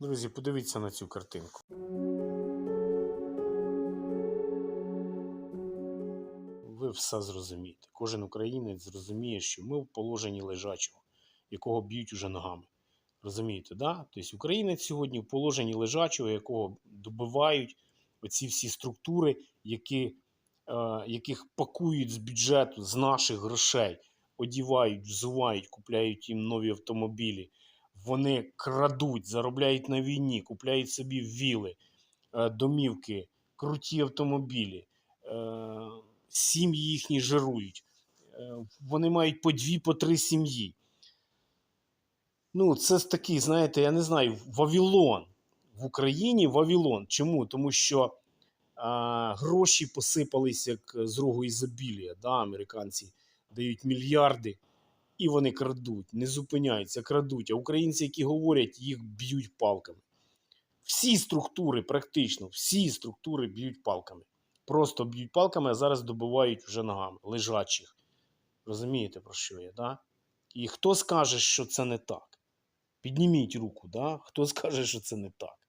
Друзі, подивіться на цю картинку. Ви все зрозумієте. Кожен українець зрозуміє, що ми в положенні лежачого, якого б'ють уже ногами. Розумієте, да? Тобто українець сьогодні в положенні лежачого, якого добивають оці всі структури, які, е, яких пакують з бюджету, з наших грошей, одівають, взувають, купляють їм нові автомобілі. Вони крадуть, заробляють на війні, купляють собі віли, е, домівки, круті автомобілі, е, сім'ї їхні жирують. Е, Вони мають по дві, по три сім'ї. Ну, це такий, знаєте, я не знаю, Вавилон. В Україні Вавилон. Чому? Тому що а, гроші посипались як з рогу ізобілія. Да? Американці дають мільярди і вони крадуть, не зупиняються, крадуть. А українці, які говорять, їх б'ють палками. Всі структури, практично, всі структури б'ють палками. Просто б'ють палками, а зараз добивають вже ногами, лежачих. Розумієте, про що я, да? І хто скаже, що це не так? Підніміть руку, да? хто скаже, що це не так.